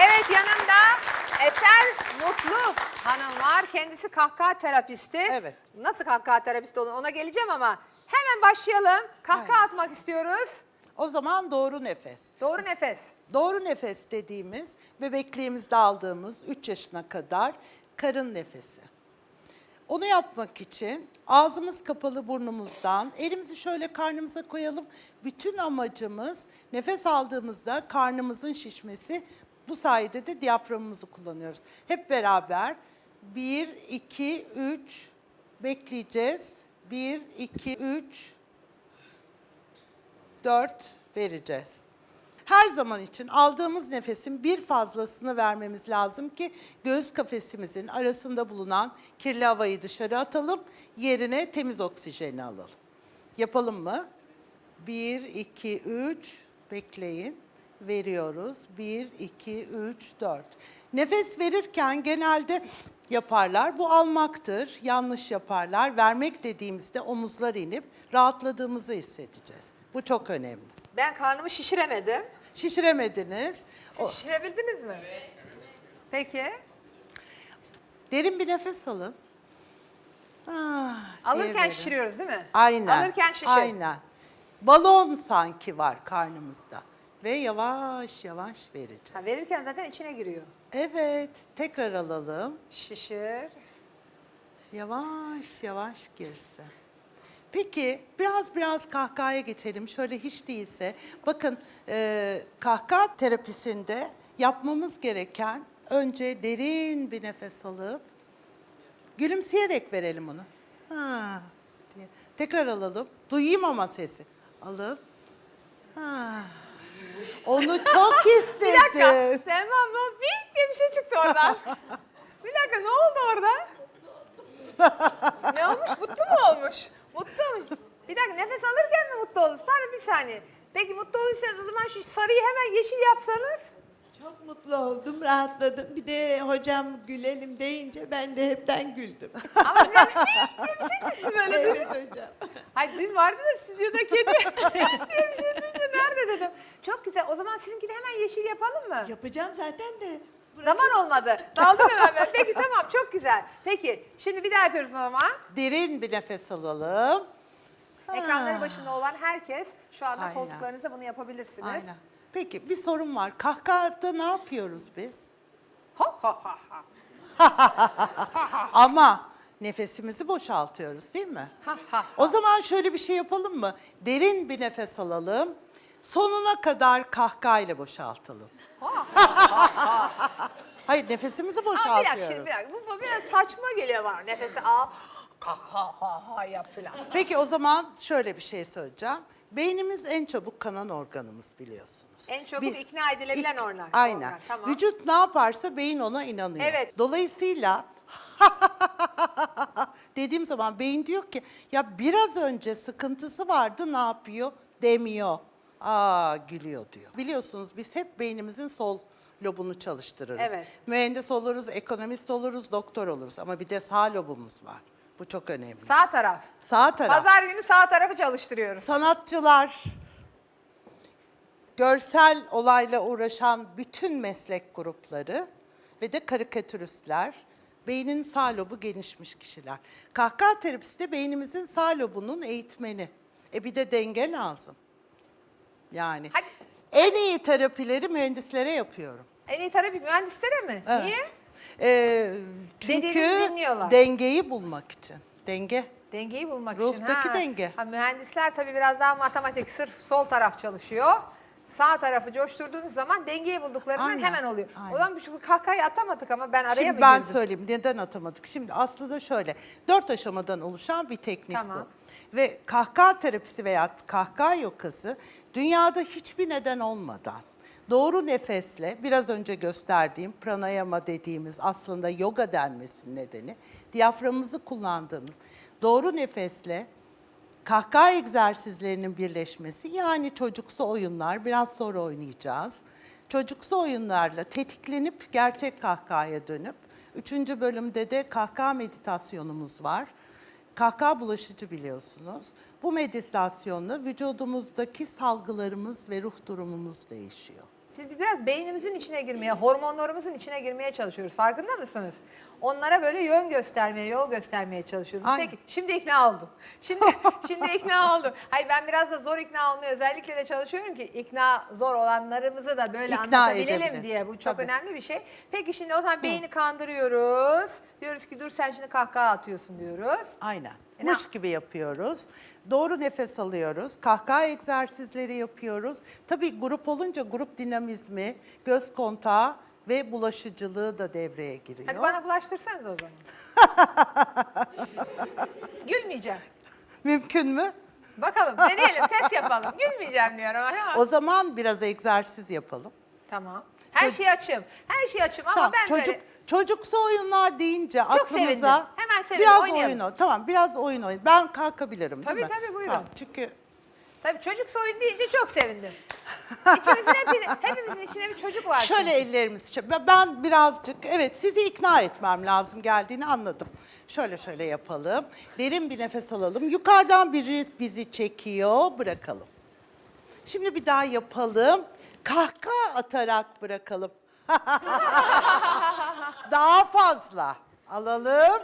Evet yanımda Eser Mutlu Hanım var. Kendisi kahkaha terapisti. Evet. Nasıl kahkaha terapisti olur ona geleceğim ama hemen başlayalım. Kahkaha Aynen. atmak istiyoruz. O zaman doğru nefes. Doğru nefes. Doğru nefes dediğimiz bebekliğimizde aldığımız 3 yaşına kadar karın nefesi. Onu yapmak için ağzımız kapalı burnumuzdan elimizi şöyle karnımıza koyalım. Bütün amacımız nefes aldığımızda karnımızın şişmesi. Bu sayede de diyaframımızı kullanıyoruz. Hep beraber 1, 2, 3 bekleyeceğiz. 1, 2, 3, 4 vereceğiz. Her zaman için aldığımız nefesin bir fazlasını vermemiz lazım ki göğüs kafesimizin arasında bulunan kirli havayı dışarı atalım, yerine temiz oksijeni alalım. Yapalım mı? 1, 2, 3, bekleyin. Veriyoruz. 1, 2, 3, 4. Nefes verirken genelde yaparlar. Bu almaktır. Yanlış yaparlar. Vermek dediğimizde omuzlar inip rahatladığımızı hissedeceğiz. Bu çok önemli. Ben karnımı şişiremedim. Şişiremediniz. Siz şişirebildiniz mi? Evet. Peki. Derin bir nefes alın. Ah, diye Alırken verin. şişiriyoruz değil mi? Aynen. Alırken şişir. Aynen. Balon sanki var karnımızda. Ve yavaş yavaş vereceğiz. Ha, verirken zaten içine giriyor. Evet. Tekrar alalım. Şişir. Yavaş yavaş girsin. Peki biraz biraz kahkahaya geçelim. Şöyle hiç değilse. Bakın e, kahkaha terapisinde yapmamız gereken önce derin bir nefes alıp gülümseyerek verelim onu. Ha, diye. Tekrar alalım. Duyayım ama sesi. Alıp. Ha. Onu çok hissedin. Bir dakika. Selma abla bir diye bir şey çıktı oradan. bir dakika ne oldu orada? ne olmuş? Mutlu mu olmuş? Mutlu olmuş. Bir dakika nefes alırken mi mutlu oldunuz? Pardon bir saniye. Peki mutlu olduysanız o zaman şu sarıyı hemen yeşil yapsanız. Çok mutlu oldum, rahatladım. Bir de hocam gülelim deyince ben de hepten güldüm. Ama size bir diye bir şey çıktı böyle. evet hocam. Hayır dün vardı da stüdyoda kedi diye bir şey duyunca nerede dedim. Çok güzel. O zaman sizinki de hemen yeşil yapalım mı? Yapacağım zaten de. Zaman olmadı. Daldım hemen ben. Peki tamam çok güzel. Peki şimdi bir daha yapıyoruz o zaman. Derin bir nefes alalım. Ekranları başında olan herkes şu anda Aynen. koltuklarınızda bunu yapabilirsiniz. Aynen. Peki bir sorun var. Kahkahada ne yapıyoruz biz? Ha ha ha ha. Ama nefesimizi boşaltıyoruz değil mi? Ha ha. O zaman şöyle bir şey yapalım mı? Derin bir nefes alalım. Sonuna kadar kahkahayla boşaltalım. Hayır nefesimizi Ama bir boşaltıyoruz. dakika şimdi bir dakika. Bu, bu biraz saçma geliyor bana. Nefesi al. Ha ha ha ha yap filan. Peki o zaman şöyle bir şey söyleyeceğim. Beynimiz en çabuk kanan organımız biliyorsunuz. En çabuk ikna edilebilen İk- organ. Aynen. organ, Tamam. Vücut ne yaparsa beyin ona inanıyor. Evet. Dolayısıyla dediğim zaman beyin diyor ki ya biraz önce sıkıntısı vardı ne yapıyor demiyor. Aa gülüyor diyor. Biliyorsunuz biz hep beynimizin sol lobunu çalıştırırız. Evet. Mühendis oluruz, ekonomist oluruz, doktor oluruz ama bir de sağ lobumuz var. Bu çok önemli. Sağ taraf. Sağ taraf. Pazar günü sağ tarafı çalıştırıyoruz. Sanatçılar, görsel olayla uğraşan bütün meslek grupları ve de karikatüristler, beynin sağ lobu genişmiş kişiler. Kahkaha terapisi de beynimizin sağ lobunun eğitmeni. E bir de denge lazım. Yani Hadi. en iyi terapileri mühendislere yapıyorum. En iyi terapi mühendislere mi? Evet. Niye? Ee, çünkü dinliyorlar. dengeyi bulmak için. Denge. Dengeyi bulmak Ruhtaki için. Ha. denge. Ha, mühendisler tabii biraz daha matematik, sırf sol taraf çalışıyor. Sağ tarafı coşturduğunuz zaman dengeyi bulduklarından Aynen, hemen oluyor. aynen. O zaman şu kahkahayı atamadık ama ben araya Şimdi mı ben girdim? söyleyeyim neden atamadık. Şimdi aslında şöyle dört aşamadan oluşan bir teknik Tamam. bu. Ve kahkaha terapisi veya kahkaha yokası dünyada hiçbir neden olmadan doğru nefesle biraz önce gösterdiğim pranayama dediğimiz aslında yoga denmesinin nedeni diyaframımızı kullandığımız doğru nefesle kahkaha egzersizlerinin birleşmesi yani çocuksu oyunlar biraz sonra oynayacağız. Çocuksu oyunlarla tetiklenip gerçek kahkahaya dönüp üçüncü bölümde de kahkaha meditasyonumuz var. Kahkaha bulaşıcı biliyorsunuz. Bu meditasyonla vücudumuzdaki salgılarımız ve ruh durumumuz değişiyor. Biz biraz beynimizin içine girmeye, hormonlarımızın içine girmeye çalışıyoruz. Farkında mısınız? Onlara böyle yön göstermeye, yol göstermeye çalışıyoruz. Aynen. Peki şimdi ikna oldum. Şimdi şimdi ikna oldum. Hayır ben biraz da zor ikna olmaya özellikle de çalışıyorum ki ikna zor olanlarımızı da böyle İkna anlatabilelim edebilir. diye. Bu çok Tabii. önemli bir şey. Peki şimdi o zaman beyni kandırıyoruz. Diyoruz ki dur sen şimdi kahkaha atıyorsun diyoruz. Aynen. E ne- Muş gibi yapıyoruz. Doğru nefes alıyoruz. Kahkaha egzersizleri yapıyoruz. Tabii grup olunca grup dinamizmi, göz kontağı ve bulaşıcılığı da devreye giriyor. Hadi bana bulaştırsanız o zaman. Gülmeyeceğim. Mümkün mü? Bakalım deneyelim, test yapalım. Gülmeyeceğim diyorum. ama- O zaman biraz egzersiz yapalım. Tamam. Her şeyi açım. Her şeyi açım ama tamam, ben çocuk böyle... çocuksu oyunlar deyince aklımıza sevindim. Hemen sevindim, biraz oynayalım. oyun oyn- Tamam, biraz oyun oyun. Ben kalkabilirim Tabii, değil mi? tabii, buyurun. Tamam, çünkü Tabii çocuk soyun deyince çok sevindim. İçimizin hepini, hepimizin içinde bir çocuk var. Şöyle çünkü. ben- Ben birazcık evet sizi ikna etmem lazım geldiğini anladım. Şöyle şöyle yapalım. Derin bir nefes alalım. Yukarıdan biri bizi çekiyor. Bırakalım. Şimdi bir daha yapalım. Kahkaha atarak bırakalım. daha fazla. Alalım.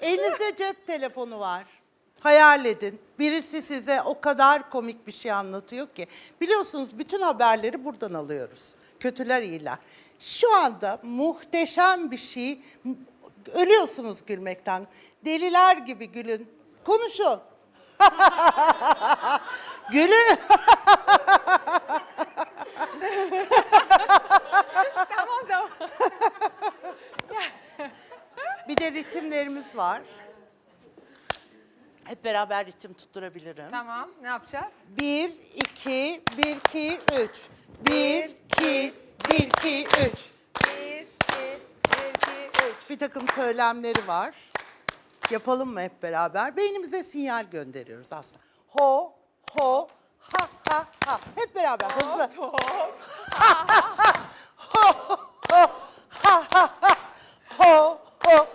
Elinizde cep telefonu var. Hayal edin. Birisi size o kadar komik bir şey anlatıyor ki. Biliyorsunuz bütün haberleri buradan alıyoruz. Kötüler iyiler. Şu anda muhteşem bir şey. Ölüyorsunuz gülmekten. Deliler gibi gülün. Konuşun. Gülün. Tamam tamam. Bir de ritimlerimiz var. Hep beraber ritim tutturabilirim. Tamam. Ne yapacağız? Bir, iki, bir, iki, üç. Bir, iki, bir, iki, üç. Bir, iki, bir, iki, üç. Bir takım söylemleri var. Yapalım mı hep beraber? Beynimize sinyal gönderiyoruz aslında. Ho, ho, ha, ha, ha. Hep beraber hızlı. Hop. Ho, ho.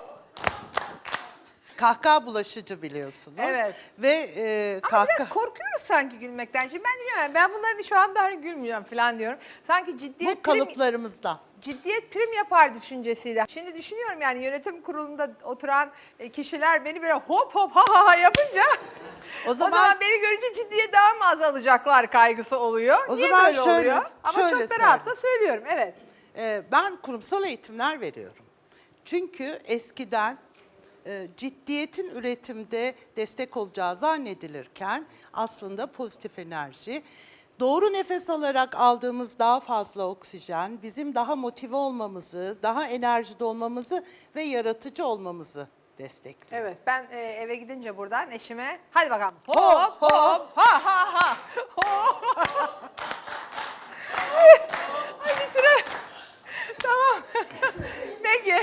Kahkaha bulaşıcı biliyorsunuz. Evet. Ve e, Ama kahkaha... biraz korkuyoruz sanki gülmekten. Şimdi ben diyorum ben bunların şu anda hani gülmeyeceğim falan diyorum. Sanki ciddiyet Bu kalıplarımızda. Ciddiyet prim yapar düşüncesiyle. Şimdi düşünüyorum yani yönetim kurulunda oturan e, kişiler beni böyle hop hop ha ha ha yapınca O o zaman, zaman- beni görünce ciddiyet daha mı azalacaklar kaygısı oluyor. O Niye zaman böyle şöyle- oluyor? Ama şöyle çok da rahatla söylüyorum evet. Ee, ben kurumsal eğitimler veriyorum. Çünkü eskiden e, ciddiyetin üretimde destek olacağı zannedilirken aslında pozitif enerji, doğru nefes alarak aldığımız daha fazla oksijen bizim daha motive olmamızı, daha enerjide olmamızı ve yaratıcı olmamızı destekliyor. Evet ben e, eve gidince buradan eşime hadi bakalım hop Hop, hop, ha ha ha hop. Ay bitire. tamam. Peki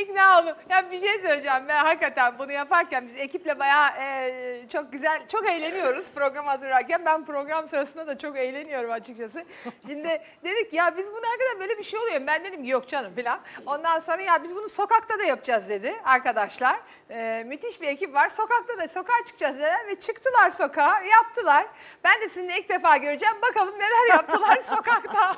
ikna oldum. Ya bir şey söyleyeceğim ben hakikaten bunu yaparken biz ekiple bayağı e, çok güzel çok eğleniyoruz program hazırlarken. Ben program sırasında da çok eğleniyorum açıkçası. Şimdi dedik ya biz bunu hakikaten böyle bir şey oluyor. Ben dedim ki yok canım falan. Ondan sonra ya biz bunu sokakta da yapacağız dedi arkadaşlar. E, müthiş bir ekip var. Sokakta da sokağa çıkacağız dediler ve çıktılar sokağa yaptılar. Ben de sizinle ilk defa göreceğim. Bakalım neler yaptılar sokakta.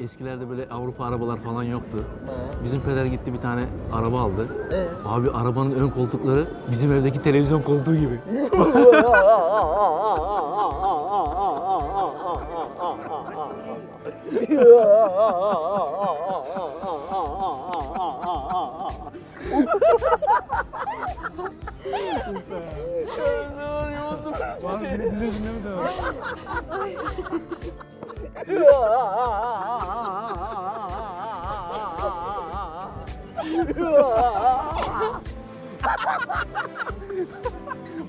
Eskilerde böyle Avrupa arabalar falan yoktu. Bizim peder gitti bir tane araba aldı. Abi arabanın ön koltukları bizim evdeki televizyon koltuğu gibi.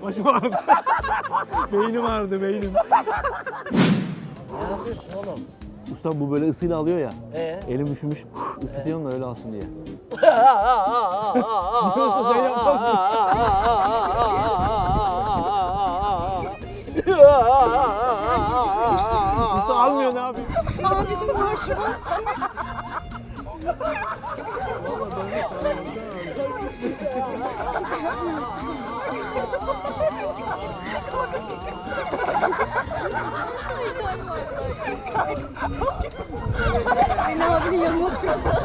Başım ağrıdı. beynim ağrıdı beynim. Ne yapıyorsun oğlum? Ustam bu böyle ısıyla alıyor ya. Ee? Elim üşümüş. ısıtıyorum da öyle alsın diye. Usta. Almıyor ne yapayım? Beni abinin yanına oturdu.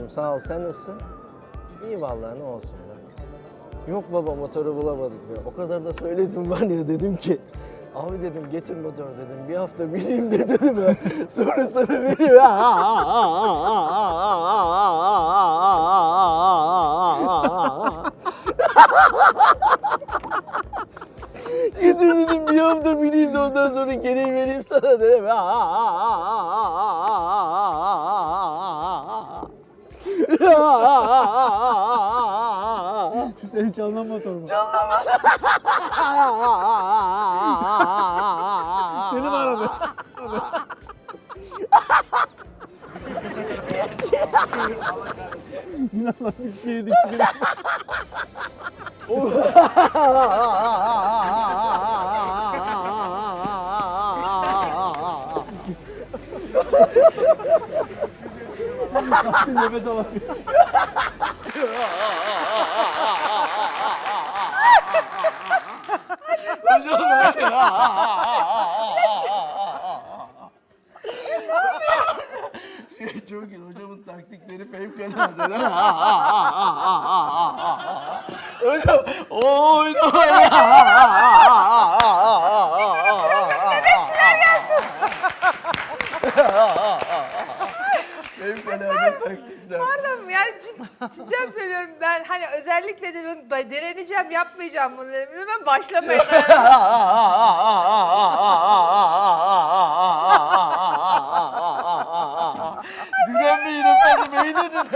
Abicim sağ ol. Sen nasılsın? İyi vallahi ne olsun be. Yok baba motoru bulamadık ya. O kadar da söyledim var ya dedim ki Abi dedim getir motor dedim. Bir hafta bineyim de dedim ya. Sonra sana veriyor. Getir dedim bir hafta bineyim de ondan sonra geri vereyim sana dedim. Hüseyin çalma motoru mu? Seni mi aradı? İnanılmaz bir şey yedik. Nefes alamıyor. Çok iyi hocamın taktikleri fevkalade. Hocam oyna. Fevkalade taktikler. Pardon yani cid- cidden söylüyorum ben hani özellikle da direneceğim yapmayacağım bunu. Hemen başlamayın. Direnmeyin efendim eğlenin.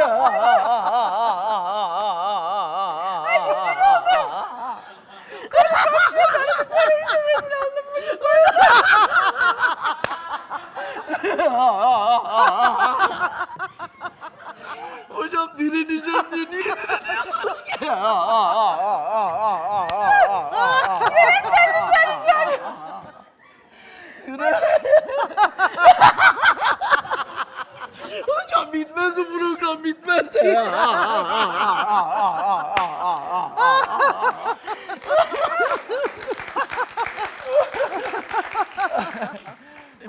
Hocam direneceğim diyor. Niye direniyorsunuz ki? Dire- Hocam bitmez bu program bitmez.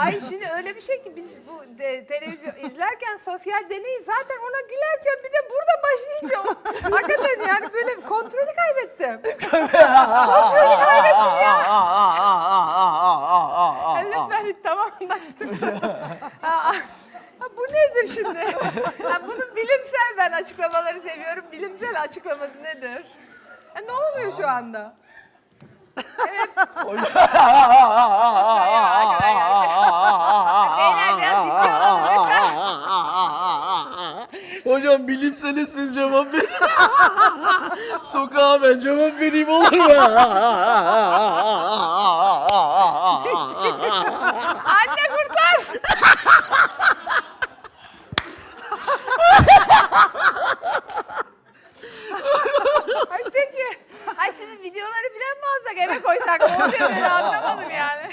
Hayır şimdi öyle bir şey ki biz bu de- televizyon izlerken sosyal deneyi zaten ona gülerken bir de burada başlayınca o- hakikaten yani böyle kontrolü kaybettim. kontrolü kaybettim ya. Ya Lütfen tamam anlaştık. Ha, ha, bu nedir şimdi? Ha, bunun bilimsel ben açıklamaları seviyorum. Bilimsel açıklaması nedir? Ya ne oluyor şu anda? Beyler biraz ciddi olalım lütfen. Hocam bilimsele siz cevap verin. Sokağa ben cevap vereyim olur mu? Anne kurtar! Ay peki. Ay şimdi videoları falan mı alsak eve koysak ne oluyor ben anlamadım yani.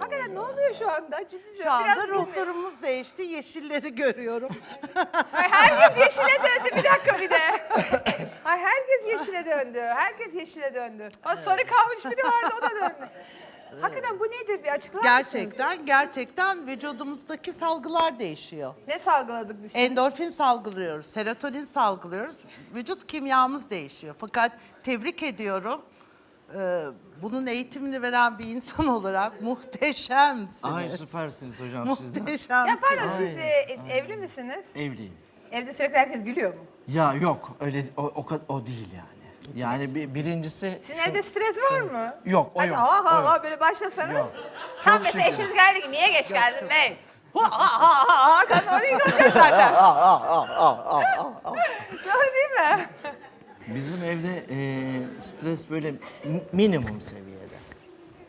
Hakikaten ne oluyor şu anda? Ciddi Şu söylüyorum. anda Biraz ruhlarımız değişti. Yeşilleri görüyorum. Ay, herkes yeşile döndü bir dakika bir de. Ay herkes yeşile döndü. Herkes yeşile döndü. Ha, sarı kalmış biri vardı o da döndü. Hakikaten bu nedir bir açıklar mısınız? Gerçekten, gerçekten vücudumuzdaki salgılar değişiyor. Ne salgıladık biz? şimdi? Endorfin salgılıyoruz, serotonin salgılıyoruz. Vücut kimyamız değişiyor. Fakat tebrik ediyorum. Ee, bunun eğitimini veren bir insan olarak muhteşemsiniz. Ay süpersiniz hocam siz de. Muhteşemsiniz. Ya pardon siz e, evli misiniz? Evliyim. Evde sürekli herkes gülüyor mu? Ya yok öyle o, o, kad- o değil yani. Yani bir, birincisi... Sizin şu- evde stres var mı? Yok o Hadi yok. ha ha ha böyle başlasanız. Yok. Tam Çok mesela şükür. eşiniz geldi ki niye geç geldin ne? Ha ha ha ha ha kadın onu yıkılacak zaten. Doğru değil mi? Bizim evde e, stres böyle mi- minimum seviyede.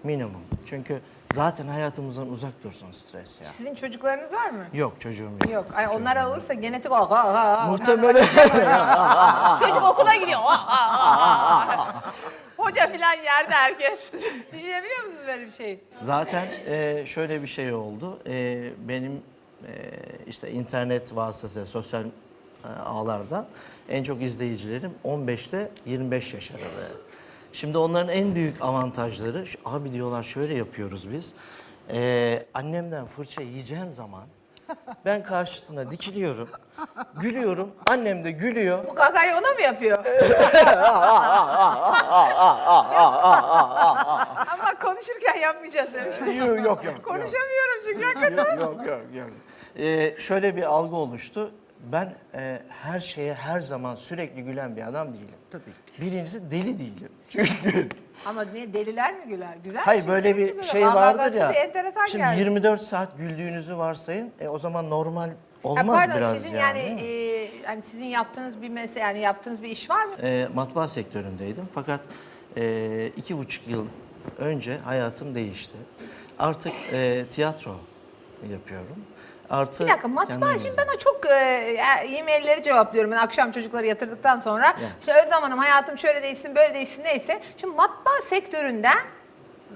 Minimum. Çünkü zaten hayatımızdan uzak dursun stres ya. Sizin çocuklarınız var mı? Yok çocuğum yok. Yok. Ay onlar olursa genetik olarak ha, ha, ha. Muhtemelen. Çocuk okula gidiyor. Ha, ha, ha. Hoca filan yerde herkes. Düşünebiliyor musunuz böyle bir şey? Zaten e, şöyle bir şey oldu. E, benim e, işte internet vasıtasıyla sosyal e, ağlardan en çok izleyicilerim 15 ile 25 yaş aralığı. Şimdi onların en büyük avantajları, şu, abi diyorlar şöyle yapıyoruz biz. E, annemden fırça yiyeceğim zaman ben karşısına dikiliyorum, gülüyorum, annem de gülüyor. Bu kakayı ona mı yapıyor? Ama konuşurken yapmayacağız demiştim. yok yok. yok. Konuşamıyorum çünkü hakikaten. yok yok yok. yok. Ee, şöyle bir algı oluştu. Ben e, her şeye her zaman sürekli gülen bir adam değilim. Tabii. Birincisi deli değilim. Çünkü Ama niye deliler mi güler? Güzel hayır şey böyle mi bir şey Vallahi vardır ya. bir enteresan Şimdi geldi. 24 saat güldüğünüzü varsayın. E, o zaman normal Ha, olmaz pardon biraz sizin yani. yani, değil mi? e, hani sizin yaptığınız bir mesele yani yaptığınız bir iş var mı? E, matbaa sektöründeydim fakat e, iki buçuk yıl önce hayatım değişti. Artık e, tiyatro yapıyorum. Artı Bir dakika matbaa şimdi ben o çok e, e-mailleri cevaplıyorum ben akşam çocukları yatırdıktan sonra. İşte Özlem Hanım hayatım şöyle değişsin böyle değişsin neyse. Şimdi matbaa sektöründen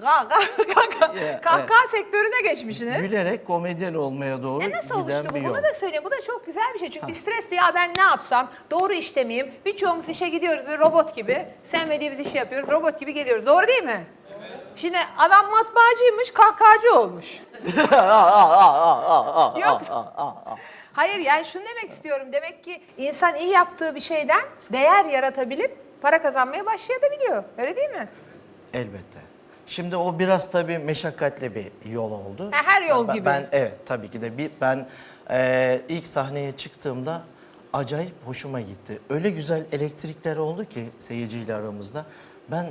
kahkaha sektörüne geçmişsiniz. Gülerek komedyen olmaya doğru E nasıl oluştu bir bu? Bunu da söyleyeyim. Bu da çok güzel bir şey. Çünkü bir stresli ya ben ne yapsam? Doğru işte miyim? Birçoğumuz işe gidiyoruz böyle robot gibi. Sevmediğimiz işi yapıyoruz. Robot gibi geliyoruz. Doğru değil mi? Şimdi adam matbaacıymış, kahkahacı olmuş. Yok. Hayır yani şunu demek istiyorum. Demek ki insan iyi yaptığı bir şeyden değer yaratabilip para kazanmaya başlayabiliyor. Öyle değil mi? Elbette. Şimdi o biraz tabii meşakkatli bir yol oldu. Ha, her yol ben, gibi. Ben evet tabii ki de bir ben e, ilk sahneye çıktığımda acayip hoşuma gitti. Öyle güzel elektrikler oldu ki seyirciyle aramızda. Ben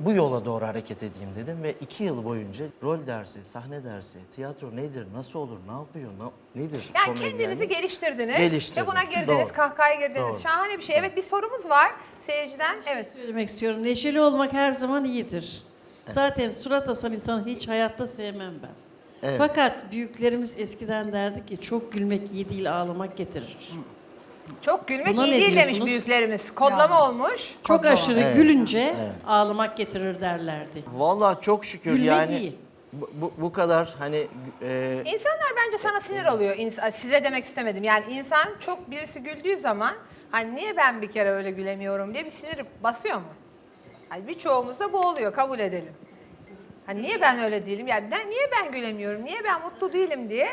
bu yola doğru hareket edeyim dedim ve iki yıl boyunca rol dersi, sahne dersi, tiyatro nedir, nasıl olur, ne yapıyor, ne, nedir? Yani komedyenlik? kendinizi geliştirdiniz. Geliştirdim. Ve buna girdiniz, Doğru. kahkahaya girdiniz. Doğru. Şahane bir şey. Evet bir sorumuz var seyirciden. Evet. Söylemek istiyorum. Neşeli olmak her zaman iyidir. Zaten surat asan insanı hiç hayatta sevmem ben. Evet. Fakat büyüklerimiz eskiden derdi ki çok gülmek iyi değil ağlamak getirir. Çok gülmek Buna iyi ne değil demiş diyorsunuz? büyüklerimiz. Kodlama olmuş. Çok aşırı Evet. gülünce ağlamak getirir derlerdi. Vallahi çok şükür Gülmek yani iyi. bu, bu, bu kadar hani e, İnsanlar bence sana sinir oluyor. İns- size demek istemedim. Yani insan çok birisi güldüğü zaman hani niye ben bir kere öyle gülemiyorum diye bir sinir basıyor mu? Hani birçoğumuzda bu oluyor kabul edelim. Hani niye ben öyle değilim? Yani ben, niye ben gülemiyorum? Niye ben mutlu değilim diye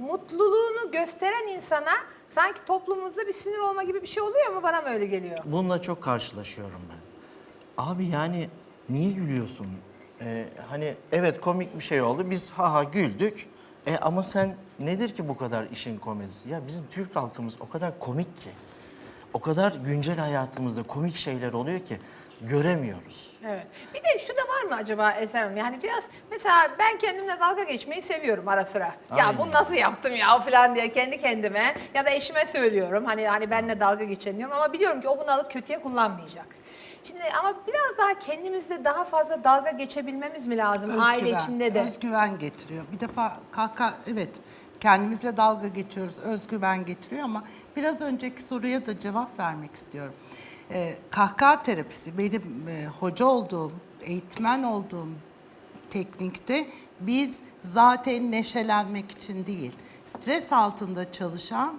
mutluluğunu gösteren insana sanki toplumumuzda bir sinir olma gibi bir şey oluyor ama bana mı öyle geliyor? Bununla çok karşılaşıyorum ben. Abi yani niye gülüyorsun? Ee, hani evet komik bir şey oldu. Biz ha ha güldük. E ama sen nedir ki bu kadar işin komedisi? Ya bizim Türk halkımız o kadar komik ki. O kadar güncel hayatımızda komik şeyler oluyor ki göremiyoruz. Evet. Bir de şu da var mı acaba Eser Hanım? Yani biraz mesela ben kendimle dalga geçmeyi seviyorum ara sıra. Ya Aynen. bunu nasıl yaptım ya falan diye kendi kendime ya da eşime söylüyorum. Hani hani benle dalga geçen diyorum ama biliyorum ki o bunu alıp kötüye kullanmayacak. Şimdi ama biraz daha kendimizle daha fazla dalga geçebilmemiz mi lazım aile Özgüven, içinde de? Özgüven getiriyor. Bir defa kahkaha evet kendimizle dalga geçiyoruz. Özgüven getiriyor ama biraz önceki soruya da cevap vermek istiyorum. Ee, kahkaha terapisi benim e, hoca olduğum, eğitmen olduğum teknikte biz zaten neşelenmek için değil, stres altında çalışan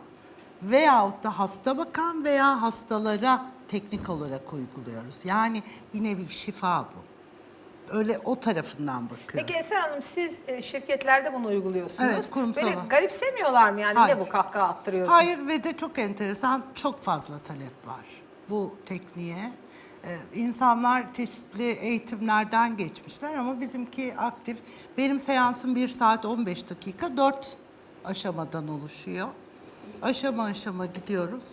veyahut da hasta bakan veya hastalara teknik olarak uyguluyoruz. Yani bir nevi şifa bu. Öyle o tarafından bakıyorum. Peki Eser Hanım siz e, şirketlerde bunu uyguluyorsunuz. Evet, kurumsal Böyle olarak. garipsemiyorlar mı yani Hayır. ne bu kahkaha attırıyorsunuz? Hayır ve de çok enteresan, çok fazla talep var bu tekniğe. Ee, insanlar çeşitli eğitimlerden geçmişler ama bizimki aktif. Benim seansım 1 saat 15 dakika, 4 aşamadan oluşuyor. Aşama aşama gidiyoruz.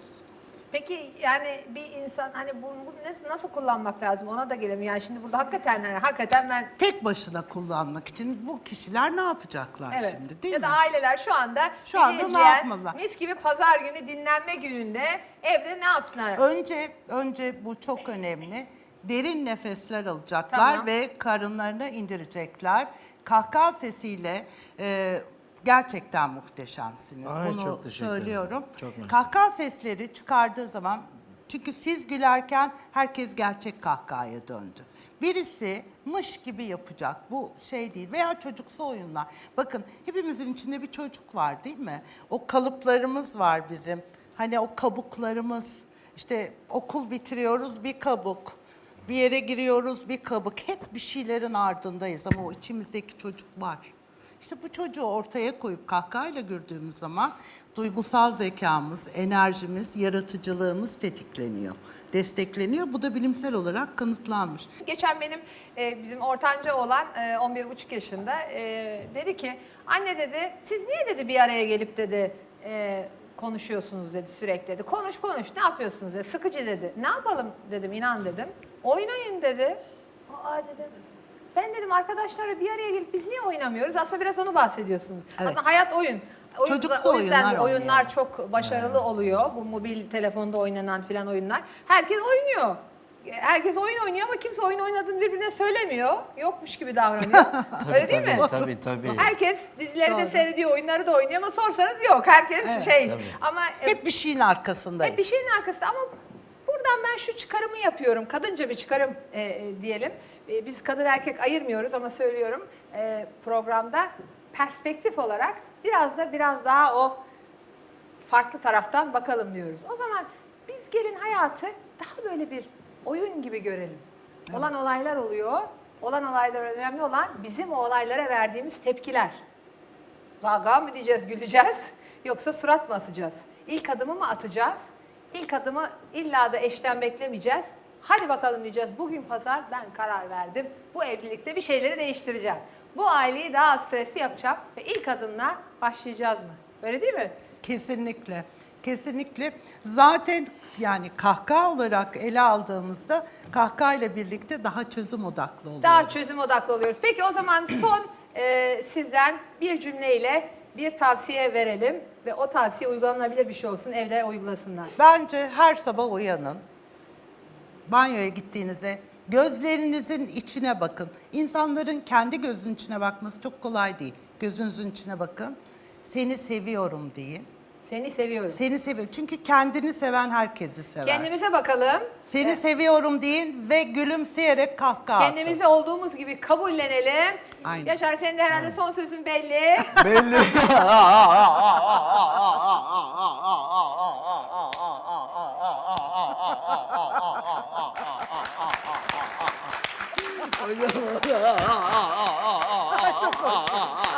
Peki yani bir insan hani bunu, bunu nasıl, nasıl kullanmak lazım ona da gelemiyor. Yani şimdi burada hakikaten yani hakikaten ben Tek başına kullanmak için bu kişiler ne yapacaklar Evet. şimdi değil ya mi? da aileler şu anda Şu anda ne yapmalılar? Mis gibi pazar günü dinlenme gününde evde ne yapsınlar? Önce önce bu çok önemli. derin nefesler alacaklar Tamam. ve karınlarına indirecekler. Kahkaha sesiyle e, gerçekten muhteşemsiniz. Ay, Bunu çok teşekkür ederim. söylüyorum. Çok. Kahkaha sesleri çıkardığı zaman çünkü siz gülerken herkes gerçek kahkahaya döndü. Birisi mış gibi yapacak. Bu şey değil. Veya çocuksu oyunlar. Bakın hepimizin içinde bir çocuk var değil mi? O kalıplarımız var bizim. Hani o kabuklarımız. İşte okul bitiriyoruz bir kabuk. Bir yere giriyoruz bir kabuk. Hep bir şeylerin ardındayız ama o içimizdeki çocuk var. İşte bu çocuğu ortaya koyup kahkahayla güldüğümüz zaman duygusal zekamız, enerjimiz, yaratıcılığımız tetikleniyor, destekleniyor. Bu da bilimsel olarak kanıtlanmış. Geçen benim e, bizim ortanca olan e, 11,5 yaşında e, dedi ki anne dedi siz niye dedi bir araya gelip dedi e, konuşuyorsunuz dedi sürekli dedi. Konuş konuş ne yapıyorsunuz dedi. Sıkıcı dedi. Ne yapalım dedim inan dedim. Oynayın dedi. Aa dedim. Ben dedim arkadaşlarla bir araya gelip biz niye oynamıyoruz? Aslında biraz onu bahsediyorsunuz. Evet. Aslında hayat oyun. Çocuksu o yüzden oyunlar oyunlar çok başarılı oluyor. Bu mobil telefonda oynanan filan oyunlar. Herkes oynuyor. Herkes oyun oynuyor ama kimse oyun oynadığını birbirine söylemiyor. Yokmuş gibi davranıyor. Öyle değil mi? Tabii tabii. Herkes dizileri de seyrediyor, oyunları da oynuyor ama sorsanız yok. Herkes şey. Tabii. Ama Hep bir şeyin arkasındayız. hep bir şeyin arkasında ama buradan ben şu çıkarımı yapıyorum. Kadınca bir çıkarım e, e, diyelim. E, biz kadın erkek ayırmıyoruz ama söylüyorum e, programda perspektif olarak biraz da biraz daha o farklı taraftan bakalım diyoruz. O zaman biz gelin hayatı daha böyle bir oyun gibi görelim. Olan olaylar oluyor. Olan olaylar önemli olan bizim o olaylara verdiğimiz tepkiler. Gaga mı diyeceğiz, güleceğiz yoksa surat mı asacağız? İlk adımı mı atacağız? İlk adımı illa da eşten beklemeyeceğiz. Hadi bakalım diyeceğiz. Bugün pazar ben karar verdim. Bu evlilikte bir şeyleri değiştireceğim. Bu aileyi daha az stresli yapacağım ve ilk adımla başlayacağız mı? Öyle değil mi? Kesinlikle. Kesinlikle. Zaten yani kahkaha olarak ele aldığımızda kahkahayla birlikte daha çözüm odaklı oluyoruz. Daha çözüm odaklı oluyoruz. Peki o zaman son e, sizden bir cümleyle bir tavsiye verelim ve o tavsiye uygulanabilir bir şey olsun evde uygulasınlar. Bence her sabah uyanın. Banyoya gittiğinizde gözlerinizin içine bakın. İnsanların kendi gözünün içine bakması çok kolay değil. Gözünüzün içine bakın. Seni seviyorum deyin. Seni seviyorum. Seni seviyorum. Çünkü kendini seven herkesi sever. Kendimize bakalım. Seni seviyorum deyin ve gülümseyerek kahkaha atın. Kendimizi olduğumuz gibi kabullenelim. Aynen. Yaşar senin de herhalde son sözün belli. Belli. Çok olsun.